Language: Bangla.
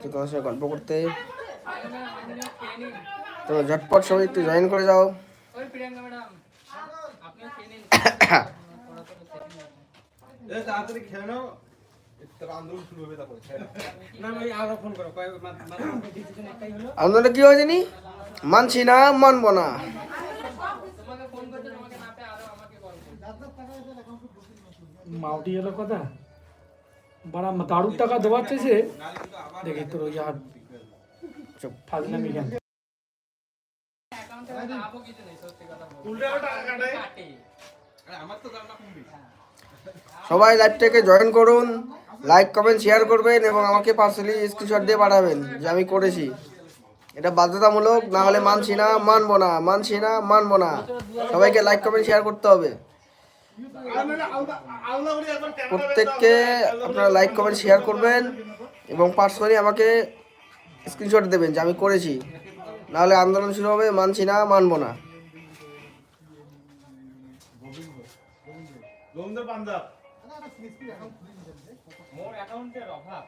একটু তোমার সাথে গল্প করতে তো ঝটপট সবাই একটু জয়েন করে যাও। ওই প্রিয়াঙ্কা ম্যাডাম আপনিও খেয়ে নিন এ তাড়াতাড়ি খেয়ে নাও। তারপর আন্দোলন শুরু হবে তারপরে না ভাই আরও ফোন করো। কয় মা- মাত্র ডিসিশন একটাই হলো। কি হয়েছে নি? মানছি না মানবো না। তোমাকে ফোন করতে তোমাকে না পেয়ে আরও আমাকে কল করছে মাউটি এলো কথা দারুর টাকা চেয়েছে দেখি তোর ওই আর চুপ। ফাজলামি কেন সবাই লাইভটাকে জয়েন করুন লাইক কমেন্ট শেয়ার করবেন এবং আমাকে পার্সোনালি স্ক্রিনশট দিয়ে পাঠাবেন যে আমি করেছি। এটা বাধ্যতামূলক, না হলে মানছি না, মানবো না, মানছি না, মানবো না। সবাইকে লাইক কমেন্ট শেয়ার করতে হবে। প্রত্যেককে আপনারা লাইক কমেন্ট শেয়ার করবেন এবং পার্সোনালি আমাকে স্ক্রিনশট দেবেন যে আমি করেছি। নাহলে আন্দোলন শুরু হবে মানছি না মানবো না। অভাব